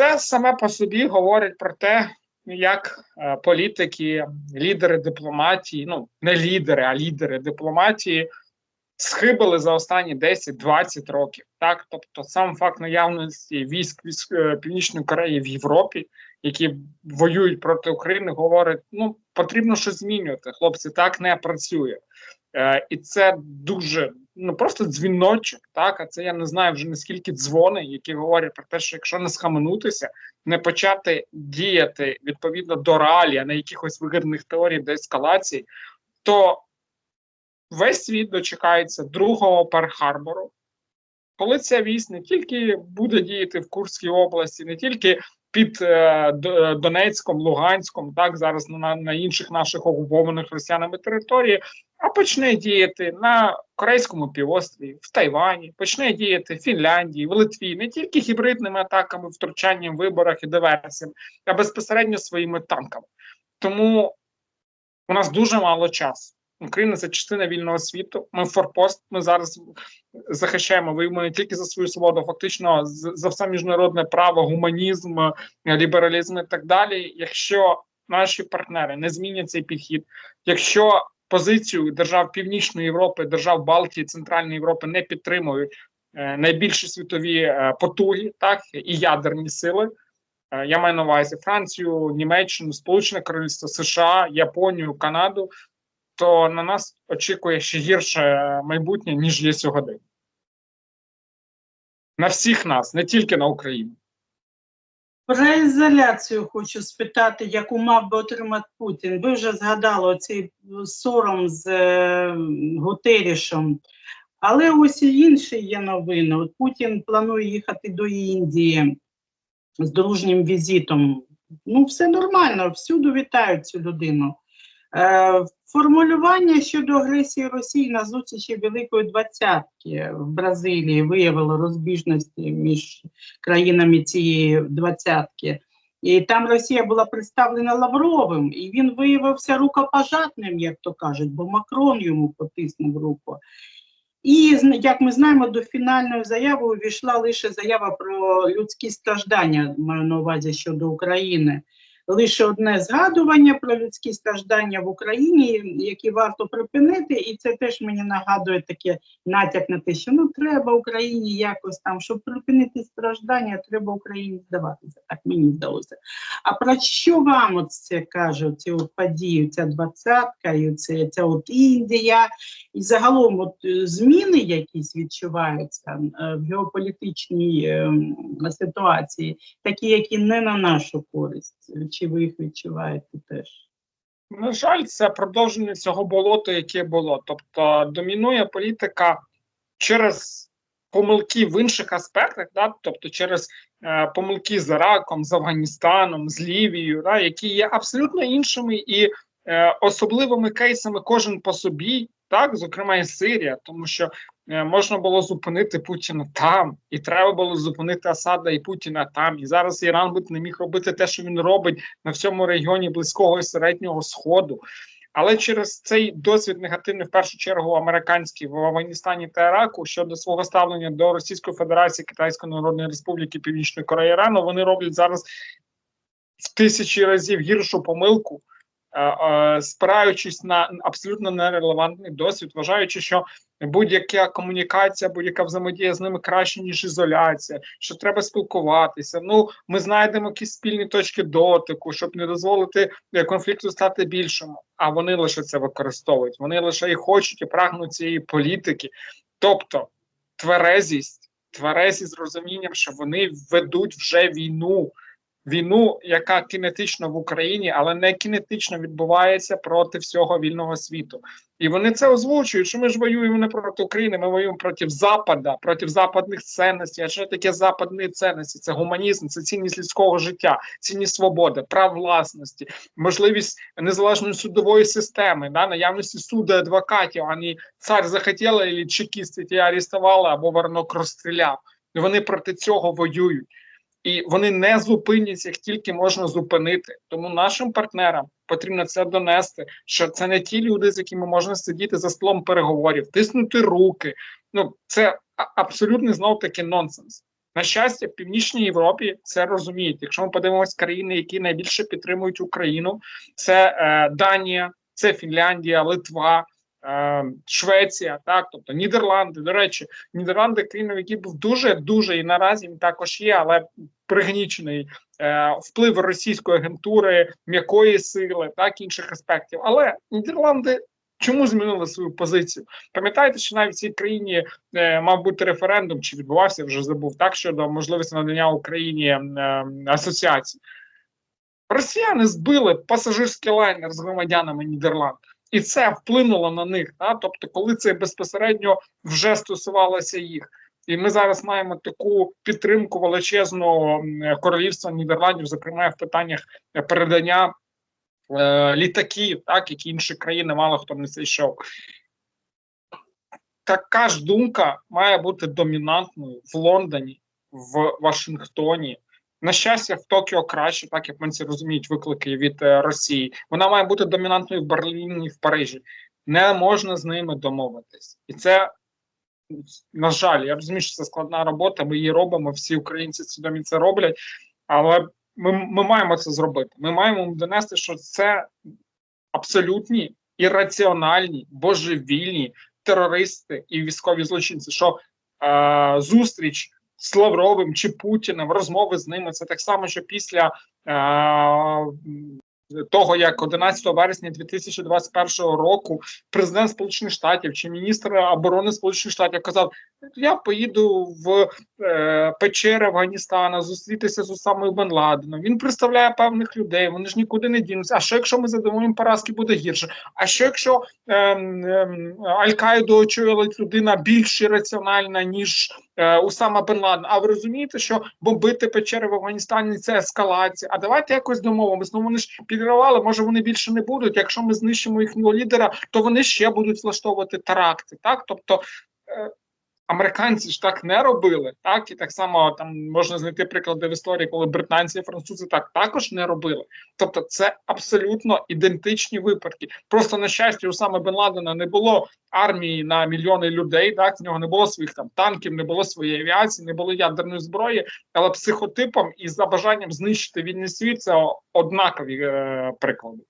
це саме по собі говорить про те, як е, політики, лідери дипломатії, ну не лідери, а лідери дипломатії схибили за останні 10-20 років. Так, тобто, сам факт наявності військ, е, Північної Кореї в Європі, які воюють проти України, говорить: ну потрібно щось змінювати. Хлопці, так не працює. Е, і це дуже ну просто дзвіночок, так? А це я не знаю вже наскільки дзвони, які говорять про те, що якщо не схаменутися, не почати діяти відповідно до реалій, а не якихось вигідних теорій до ескалації, то весь світ дочекається другого Перл-Харбору, коли ця вісь не тільки буде діяти в Курській області, не тільки під е, Донецьком, Луганськом, так зараз на, на інших наших окупованих росіянами території, а почне діяти на Корейському півострові, в Тайвані, почне діяти в Фінляндії, в Литві, не тільки гібридними атаками, втручанням виборах і диверсіями, а безпосередньо своїми танками. Тому у нас дуже мало часу. Україна це частина вільного світу. Ми форпост. Ми зараз захищаємо воюємо не тільки за свою свободу, фактично за все міжнародне право, гуманізм, лібералізм і так далі. Якщо наші партнери не змінять цей підхід, якщо позицію держав Північної Європи, держав Балтії, Центральної Європи не підтримують е, найбільші світові е, потуги, так і ядерні сили. Е, Я маю на увазі Францію, Німеччину, Сполучене Королівство, США, Японію, Канаду. То на нас очікує ще гірше майбутнє, ніж є сьогодні. На всіх нас, не тільки на Україну. Про ізоляцію хочу спитати, яку мав би отримати Путін. Ви вже згадали оцей сором з е, Гутерішем. Але ось і інші є новини. От Путін планує їхати до Індії з дружнім візитом. Ну, все нормально, всюди вітають цю людину. Е, формулювання щодо агресії Росії на зустрічі Великої Двадцятки в Бразилії виявило розбіжності між країнами цієї двадцятки. І там Росія була представлена Лавровим, і він виявився рукопожатним, як то кажуть, бо Макрон йому потиснув руку. І як ми знаємо, до фінальної заяви увійшла лише заява про людські страждання, маю на увазі щодо України. Лише одне згадування про людські страждання в Україні, які варто припинити, і це теж мені нагадує таке натяк на те, що ну треба Україні якось там, щоб припинити страждання, треба Україні здаватися. Так мені здалося. А про що вам от це каже, ці от події, ця двадцятка, і це, ця от Індія, і загалом от е, зміни якісь відчуваються е, в геополітичній е, ситуації, такі, які не на нашу користь. Чи ви їх відчуваєте теж? На жаль, це продовження цього болота, яке було. Тобто домінує політика через помилки в інших аспектах, да? тобто через е, помилки з Іраком, з Афганістаном, з Лівією, да? які є абсолютно іншими і е, особливими кейсами кожен по собі, так, зокрема і Сирія, тому що можна було зупинити Путіна там, і треба було зупинити Асада і Путіна там. І зараз Іран би не міг робити те, що він робить на всьому регіоні близького і середнього сходу. Але через цей досвід негативний, в першу чергу, американський в Афганістані та Іраку щодо свого ставлення до Російської Федерації, Китайської Народної Республіки, Північної Кореї Ірану, вони роблять зараз в тисячі разів гіршу помилку, е, е, спираючись на абсолютно нерелевантний досвід, вважаючи, що будь-яка комунікація, будь-яка взаємодія з ними краще ніж ізоляція, що треба спілкуватися. Ну ми знайдемо якісь спільні точки дотику, щоб не дозволити е, конфлікту стати більшим. А вони лише це використовують. Вони лише і хочуть і прагнуть цієї політики, тобто тверезість, тверезість з розумінням, що вони ведуть вже війну. Війну, яка кінетично в Україні, але не кінетично відбувається проти всього вільного світу. І вони це озвучують, що ми ж воюємо не проти України, ми воюємо проти Запада, проти западних цінностей. А що таке западні цінності? Це гуманізм, це цінність людського життя, цінність свободи, прав власності, можливість незалежної судової системи, да, наявності суду адвокатів, а не цар захотіла, і чекісти ті арестували або Варнок розстріляв. Вони проти цього воюють. І вони не зупиняться, як тільки можна зупинити. Тому нашим партнерам потрібно це донести, що це не ті люди, з якими можна сидіти за столом переговорів, тиснути руки. Ну це а- абсолютно знов таки нонсенс. На щастя, в північній Європі це розуміють. Якщо ми подивимося країни, які найбільше підтримують Україну, це е, Данія, це Фінляндія, Литва. Е, Швеція, так, тобто Нідерланди. До речі, Нідерланди країна, в був дуже дуже і наразі він також є, але пригнічений е, вплив російської агентури, м'якої сили, так інших аспектів. Але Нідерланди чому змінили свою позицію? Пам'ятаєте, що навіть в цій країні е, мав бути референдум, чи відбувався вже забув так щодо можливості надання Україні е, асоціації. Росіяни збили пасажирський лайнер з громадянами Нідерланд. І це вплинуло на них. Да? Тобто, коли це безпосередньо вже стосувалося їх. І ми зараз маємо таку підтримку величезного королівства Нідерландів, зокрема в питаннях передання е, літаків, так які інші країни мало хто не це йшов. Така ж думка має бути домінантною в Лондоні, в Вашингтоні. На щастя, в Токіо краще, так як вони розуміють виклики від е, Росії. Вона має бути домінантною в Берліні, в Парижі. Не можна з ними домовитись, і це на жаль, я розумію, що це складна робота. Ми її робимо. Всі українці свідомі це роблять, але ми, ми маємо це зробити. Ми маємо донести, що це абсолютні ірраціональні, божевільні терористи і військові злочинці. Що е, зустріч з Лавровим чи Путіним, розмови з ними. Це так само, що після е, того, як 11 вересня 2021 року президент Сполучених Штатів чи міністр оборони Сполучених Штатів казав: я поїду в е, печери Афганістана зустрітися з Усамою Бен Ладеном. Він представляє певних людей, вони ж нікуди не дінуться. А що якщо ми задумаємо поразки, буде гірше? А що якщо ем, ем, Аль-Каїду очолить людина більш раціональна, ніж е, Усама Бен Ладен? А ви розумієте, що бомбити печери в Афганістані це ескалація? А давайте якось домовимось. Ну вони ж підривали, може вони більше не будуть. Якщо ми знищимо їхнього лідера, то вони ще будуть влаштовувати теракти. Так, тобто. Американці ж так не робили, так і так само там можна знайти приклади в історії, коли британці і французи так також не робили. Тобто, це абсолютно ідентичні випадки. Просто на щастя, у саме Бен Ладена не було армії на мільйони людей. Так в нього не було своїх там танків, не було своєї авіації, не було ядерної зброї. Але психотипом і за бажанням знищити вільний світ це однакові е, приклади.